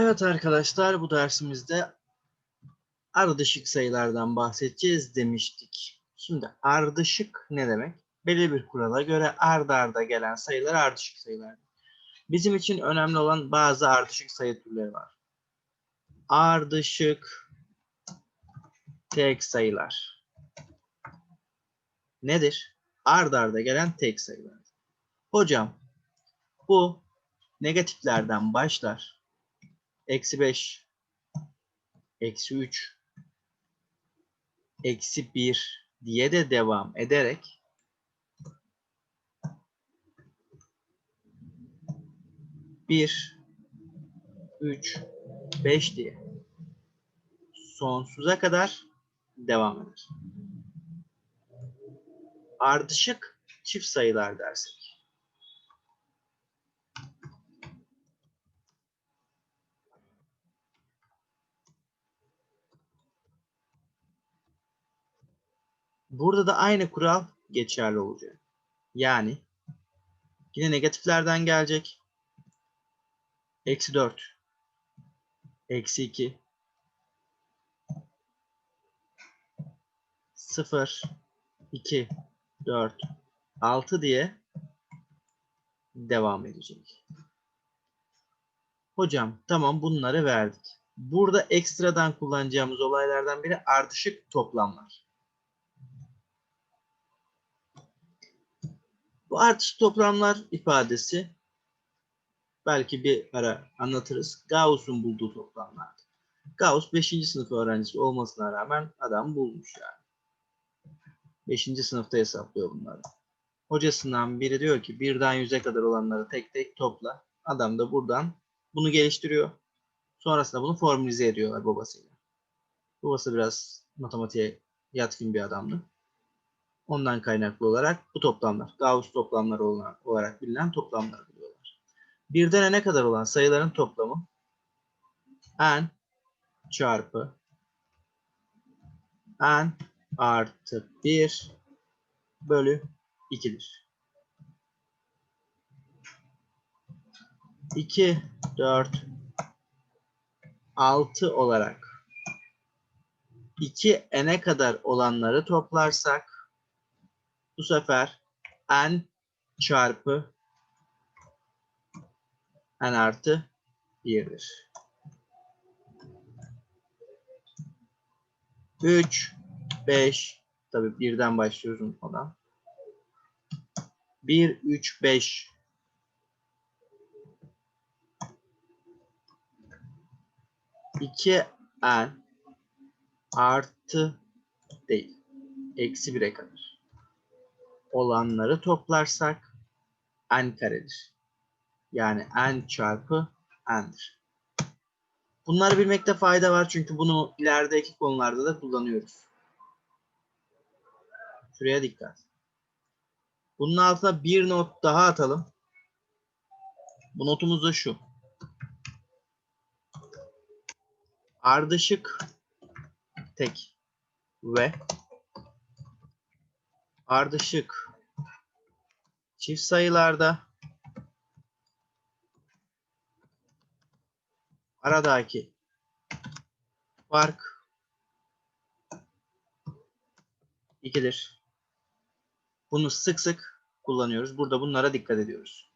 Evet arkadaşlar bu dersimizde ardışık sayılardan bahsedeceğiz demiştik. Şimdi ardışık ne demek? Belli bir kurala göre ard arda gelen sayılar ardışık sayılar. Bizim için önemli olan bazı ardışık sayı türleri var. Ardışık tek sayılar. Nedir? Ard arda gelen tek sayılar. Hocam bu negatiflerden başlar eksi 5, eksi 3, eksi 1 diye de devam ederek bir, üç, beş diye sonsuza kadar devam eder. Ardışık çift sayılar dersek. Burada da aynı kural geçerli olacak. Yani yine negatiflerden gelecek. Eksi 4. Eksi 2. 0. 2. 4. 6 diye devam edecek. Hocam tamam bunları verdik. Burada ekstradan kullanacağımız olaylardan biri ardışık toplamlar. Bu artış toplamlar ifadesi belki bir ara anlatırız. Gauss'un bulduğu toplamlar. Gauss 5. sınıf öğrencisi olmasına rağmen adam bulmuş yani. 5. sınıfta hesaplıyor bunları. Hocasından biri diyor ki birden 100'e kadar olanları tek tek topla. Adam da buradan bunu geliştiriyor. Sonrasında bunu formülize ediyorlar babasıyla. Babası biraz matematiğe yatkın bir adamdı. Ondan kaynaklı olarak bu toplamlar, Gauss toplamları olarak bilinen toplamları buluyorlar. Birden ne kadar olan sayıların toplamı n çarpı n artı 1 bölü 2'dir. 2, 4, 6 olarak 2 n'e kadar olanları toplarsak bu sefer n çarpı n artı 1'dir. 3, 5, tabii birden başlıyoruz unutmadan. 1, 3, 5. İki n artı değil. Eksi 1'e kadar. Olanları toplarsak n karedir. Yani n çarpı n'dir. Bunları bilmekte fayda var çünkü bunu ilerideki konularda da kullanıyoruz. Şuraya dikkat. Bunun altına bir not daha atalım. Bu notumuz da şu. Ardışık tek ve ardışık çift sayılarda aradaki fark ikidir. Bunu sık sık kullanıyoruz. Burada bunlara dikkat ediyoruz.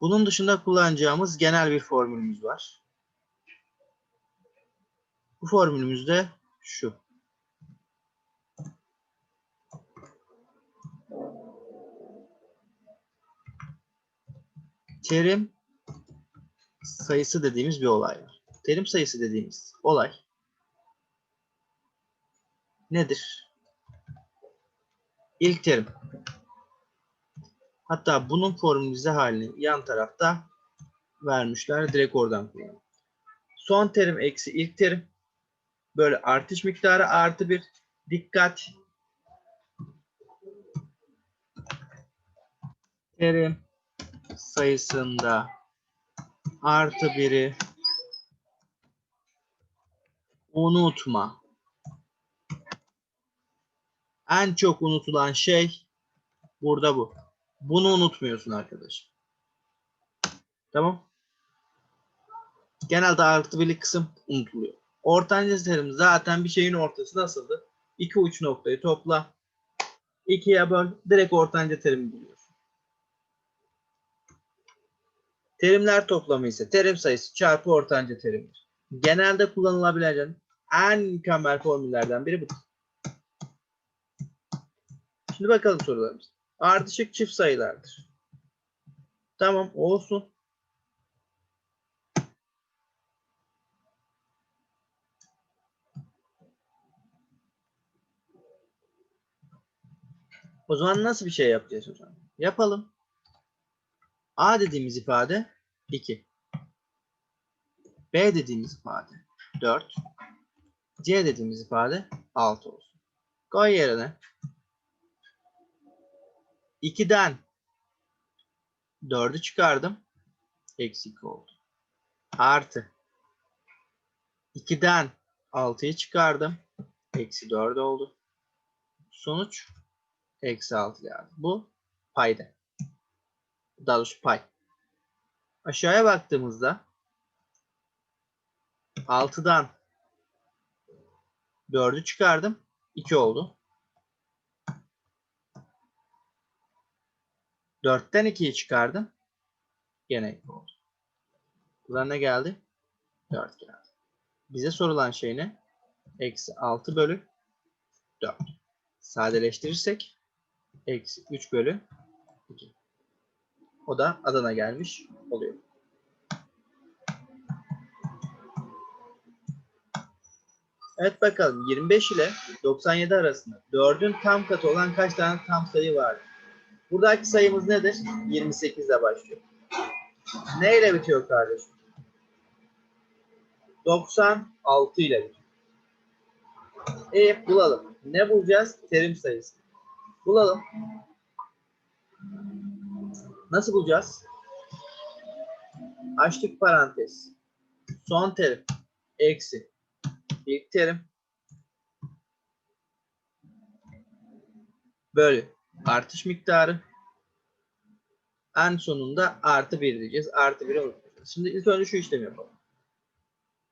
Bunun dışında kullanacağımız genel bir formülümüz var. Bu formülümüz de şu. Terim sayısı dediğimiz bir olay var. Terim sayısı dediğimiz olay nedir? İlk terim. Hatta bunun formülize halini yan tarafta vermişler. Direkt oradan kullanalım. Son terim eksi ilk terim. Böyle artış miktarı artı bir. Dikkat. Terim sayısında artı biri unutma. En çok unutulan şey burada bu. Bunu unutmuyorsun arkadaş. Tamam. Genelde artı birlik kısım unutuluyor. Ortanca terim zaten bir şeyin ortası nasıldı? İki uç noktayı topla. ikiye böl. Direkt ortanca terimi buluyorsun. Terimler toplamı ise terim sayısı çarpı ortanca terimdir. Genelde kullanılabilen en mükemmel formüllerden biri budur. Şimdi bakalım sorularımız. Ardışık çift sayılardır. Tamam olsun. O zaman nasıl bir şey yapacağız hocam? Yapalım. A dediğimiz ifade 2. B dediğimiz ifade 4. C dediğimiz ifade 6 olsun. Koy yerine 2'den 4'ü çıkardım. Eksi 2 oldu. Artı 2'den 6'yı çıkardım. Eksi 4 oldu. Sonuç eksi 6 geldi. Bu payda. Daha doğrusu pay. Aşağıya baktığımızda 6'dan 4'ü çıkardım. 2 oldu. 4'ten 2'yi çıkardım. Gene 2 oldu. Buradan ne geldi? 4 geldi. Bize sorulan şey ne? Eksi 6 bölü 4. Sadeleştirirsek eksi 3 bölü 2. O da Adana gelmiş oluyor. Evet bakalım 25 ile 97 arasında 4'ün tam katı olan kaç tane tam sayı var? Buradaki sayımız nedir? 28 ile başlıyor. Ne ile bitiyor kardeşim? 96 ile bitiyor. E bulalım. Ne bulacağız? Terim sayısı. Bulalım. Nasıl bulacağız? Açtık parantez. Son terim. Eksi. İlk terim. Bölü. Artış miktarı. En sonunda artı 1 diyeceğiz. Artı 1'i unutmayacağız. Şimdi ilk önce şu işlemi yapalım.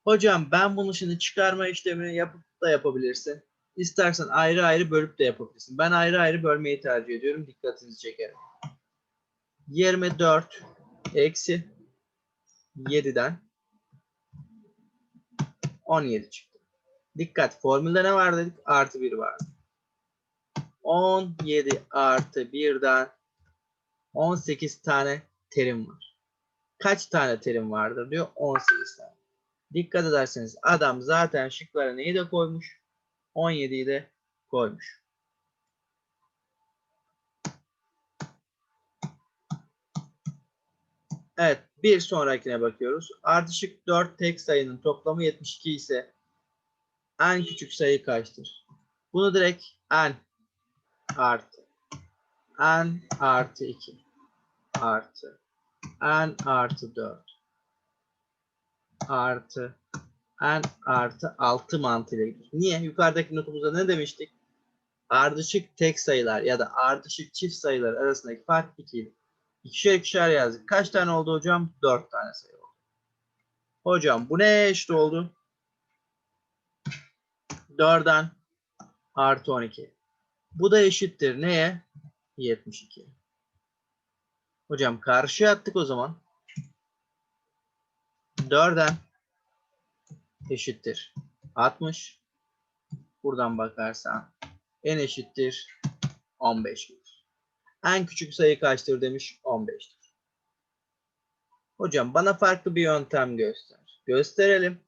Hocam ben bunu şimdi çıkarma işlemini yapıp da yapabilirsin. İstersen ayrı ayrı bölüp de yapabilirsin. Ben ayrı ayrı bölmeyi tercih ediyorum. Dikkatinizi çekerim. 24 eksi 7'den 17 çıktı. Dikkat formülde ne var dedik? Artı 1 vardı. 17 artı 1'den 18 tane terim var. Kaç tane terim vardır diyor? 18 tane. Dikkat ederseniz adam zaten şıklara neyi de koymuş? 17'yi de koymuş. Evet, bir sonrakine bakıyoruz. Ardışık 4 tek sayının toplamı 72 ise en küçük sayı kaçtır? Bunu direkt n artı n artı 2 artı n artı 4 artı n artı 6 mantığıyla gidiyor. Niye? Yukarıdaki notumuzda ne demiştik? Ardışık tek sayılar ya da ardışık çift sayılar arasındaki fark 2 idi. İkişer ikişer yazdık. Kaç tane oldu hocam? 4 tane sayı oldu. Hocam bu ne eşit oldu? 4'den artı 12. Bu da eşittir neye? 72. Hocam karşıya attık o zaman. 4'den eşittir 60. Buradan bakarsan en eşittir 15 gelir. En küçük sayı kaçtır demiş 15'tir. Hocam bana farklı bir yöntem göster. Gösterelim.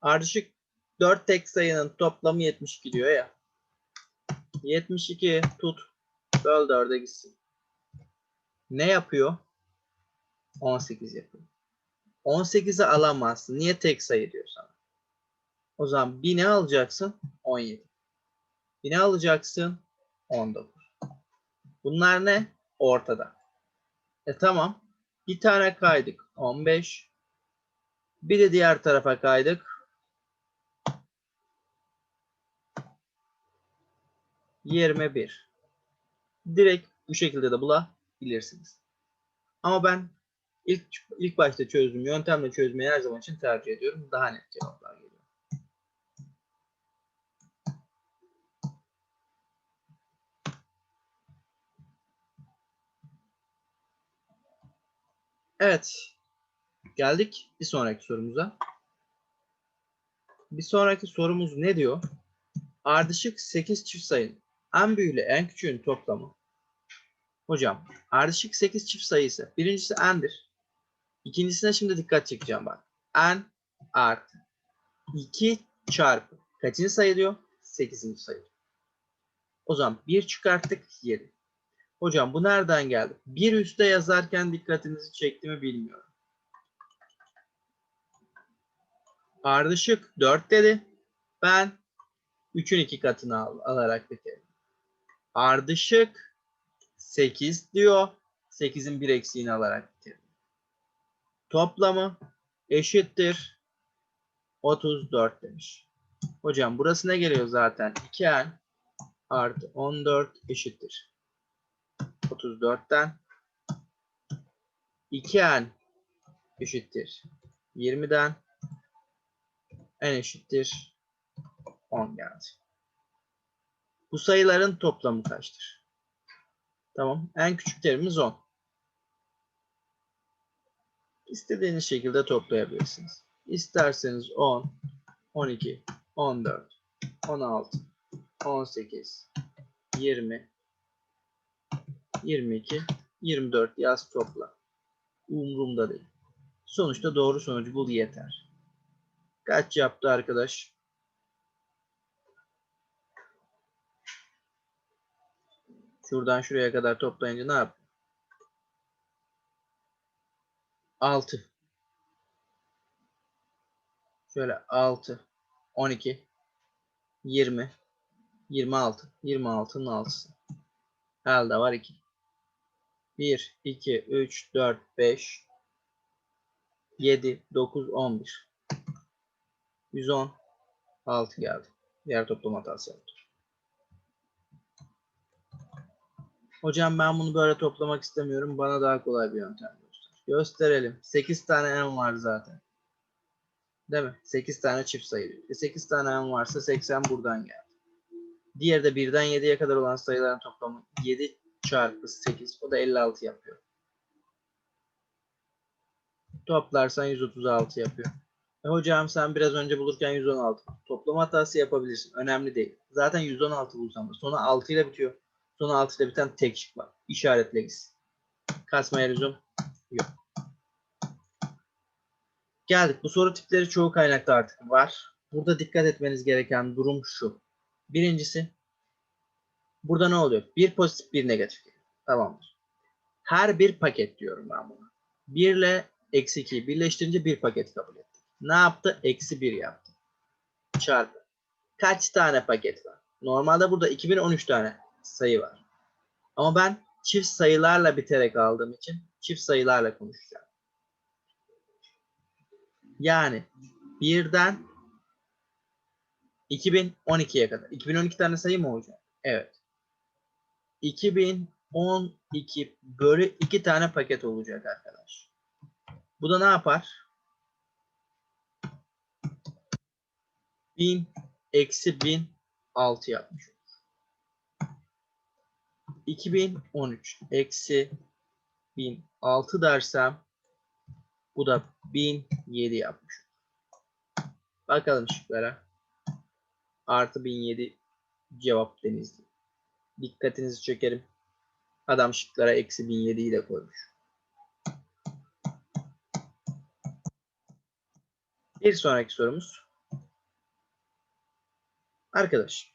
Ardışık 4 tek sayının toplamı 72 diyor ya. 72 tut. Böl 4'e gitsin. Ne yapıyor? 18 yapıyor. 18'i alamazsın. Niye tek sayı diyor sana? O zaman 1000'i alacaksın 17. 1000'i alacaksın 19. Bunlar ne? Ortada. E tamam. Bir tane kaydık. 15. Bir de diğer tarafa kaydık. 21. Direkt bu şekilde de bulabilirsiniz. Ama ben İlk, ilk başta çözdüğüm yöntemle çözmeyi her zaman için tercih ediyorum. Daha net cevaplar geliyor. Evet. Geldik bir sonraki sorumuza. Bir sonraki sorumuz ne diyor? Ardışık 8 çift sayının en büyüğüyle en küçüğün toplamı. Hocam ardışık 8 çift sayı ise birincisi n'dir. İkincisine şimdi dikkat çekeceğim bak. n artı 2 çarpı kaçıncı sayı diyor? 8. sayı. O zaman 1 çıkarttık 7. Hocam bu nereden geldi? Bir üstte yazarken dikkatinizi çekti mi bilmiyorum. Ardışık 4 dedi. Ben 3'ün 2 katını al, alarak bitirdim. Ardışık 8 diyor. 8'in bir eksiğini alarak bitirdim. Toplamı eşittir 34 demiş. Hocam burası ne geliyor zaten? 2n artı 14 eşittir. 34'ten 2n eşittir 20'den n eşittir 10 geldi. Bu sayıların toplamı kaçtır? Tamam. En küçük terimimiz 10. İstediğiniz şekilde toplayabilirsiniz. İsterseniz 10, 12, 14, 16, 18, 20, 22, 24 yaz topla. Umurumda değil. Sonuçta doğru sonucu bul yeter. Kaç yaptı arkadaş? Şuradan şuraya kadar toplayınca ne yap? 6. Şöyle 6, 12, 20, 26. 26'nın 6'sı. Elde var 2. 1, 2, 3, 4, 5, 7, 9, 11. 110, 6 geldi. Diğer toplam hatası yaptı. Hocam ben bunu böyle toplamak istemiyorum. Bana daha kolay bir yöntem göster. Gösterelim. 8 tane n var zaten. Değil mi? 8 tane çift sayı. E 8 tane n varsa 80 buradan geldi. Diğeri de 1'den 7'ye kadar olan sayıların toplamı 7 çarpı 8. O da 56 yapıyor. Toplarsan 136 yapıyor. E hocam sen biraz önce bulurken 116. Toplam hatası yapabilirsin. Önemli değil. Zaten 116 bulsam da. Sonra 6 ile bitiyor. Sonra 6 ile biten tek şık var. İşaretle gitsin. Kasmaya lüzum yok. Geldik. Bu soru tipleri çoğu kaynakta artık var. Burada dikkat etmeniz gereken durum şu. Birincisi burada ne oluyor? Bir pozitif bir negatif. Tamamdır. Her bir paket diyorum ben buna. 1 ile eksi 2'yi birleştirince bir paket kabul ettik. Ne yaptı? Eksi 1 yaptı. Çarpı. Kaç tane paket var? Normalde burada 2013 tane sayı var. Ama ben çift sayılarla biterek aldığım için çift sayılarla konuşacağım. Yani birden 2012'ye kadar. 2012 tane sayı mı hocam? Evet. 2012 bölü 2 tane paket olacak arkadaş. Bu da ne yapar? 1000 eksi 1000 6 yapmış olur. 2013 eksi 1006 dersem bu da 1007 yapmış. Bakalım şıklara. Artı 1007 cevap denizli. Dikkatinizi çekerim. Adam şıklara eksi 1007 ile koymuş. Bir sonraki sorumuz. Arkadaş.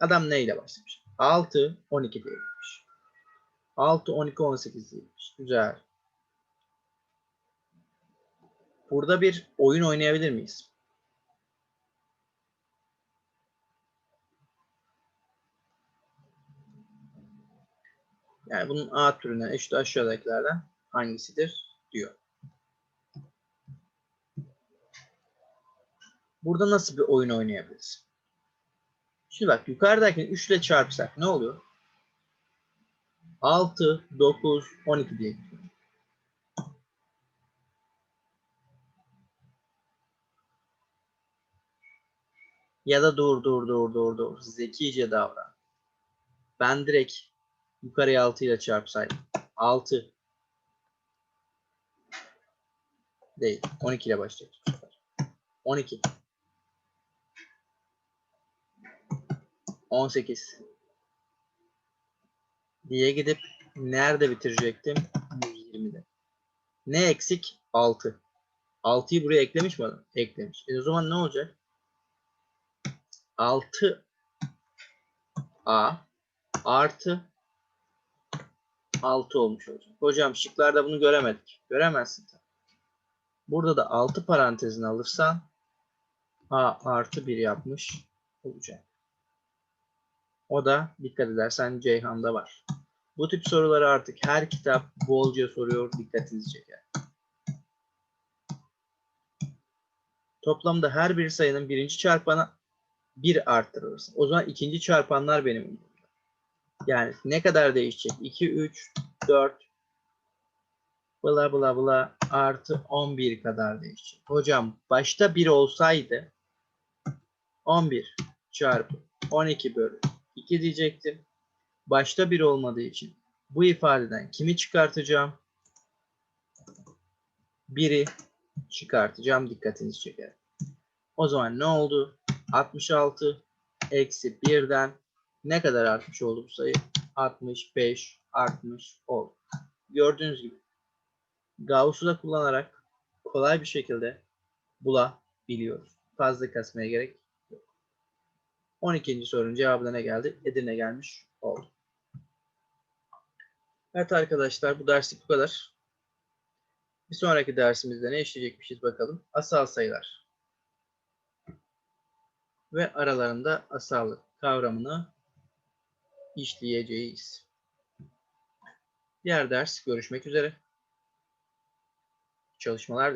Adam ne ile başlamış? 6, 12 diyebilmiş. 6, 12, 18 diyebilmiş. Güzel. Burada bir oyun oynayabilir miyiz? Yani bunun A türüne eşit aşağıdakilerden hangisidir diyor. Burada nasıl bir oyun oynayabiliriz? Şimdi bak yukarıdakini 3 ile çarpsak ne oluyor? 6, 9, 12 diye gidiyor. Ya da dur dur dur dur dur zekice davran. Ben direkt yukarıya 6 ile çarpsaydım. 6 değil. 12 ile başlayacak bu sefer. 12 18 diye gidip nerede bitirecektim? 120'de. Ne eksik? 6. 6'yı buraya eklemiş mi adam? Eklemiş. E o zaman ne olacak? 6 A artı 6 olmuş olacak. Hocam şıklarda bunu göremedik. Göremezsin. Burada da 6 parantezini alırsan A artı 1 yapmış olacak. O da dikkat edersen Ceyhan'da var. Bu tip soruları artık her kitap bolca soruyor. Dikkatinizi çeker. Toplamda her bir sayının birinci çarpanı 1 arttırılırsa. O zaman ikinci çarpanlar benim. Yani ne kadar değişecek? 2, 3, 4 bla bla bla artı 11 kadar değişecek. Hocam başta 1 olsaydı 11 çarpı 12 bölü 2 diyecektim. Başta 1 olmadığı için bu ifadeden kimi çıkartacağım? 1'i çıkartacağım. Dikkatinizi çeker. O zaman ne oldu? 66 eksi 1'den ne kadar artmış oldu bu sayı? 65 artmış oldu. Gördüğünüz gibi Gauss'u da kullanarak kolay bir şekilde bulabiliyoruz. Fazla kasmaya gerek yok. 12. sorunun cevabı ne geldi? Edirne gelmiş oldu. Evet arkadaşlar bu derslik bu kadar. Bir sonraki dersimizde ne işleyecekmişiz bakalım. Asal sayılar. Ve aralarında asallık kavramını işleyeceğiz. Diğer ders görüşmek üzere. Çalışmalar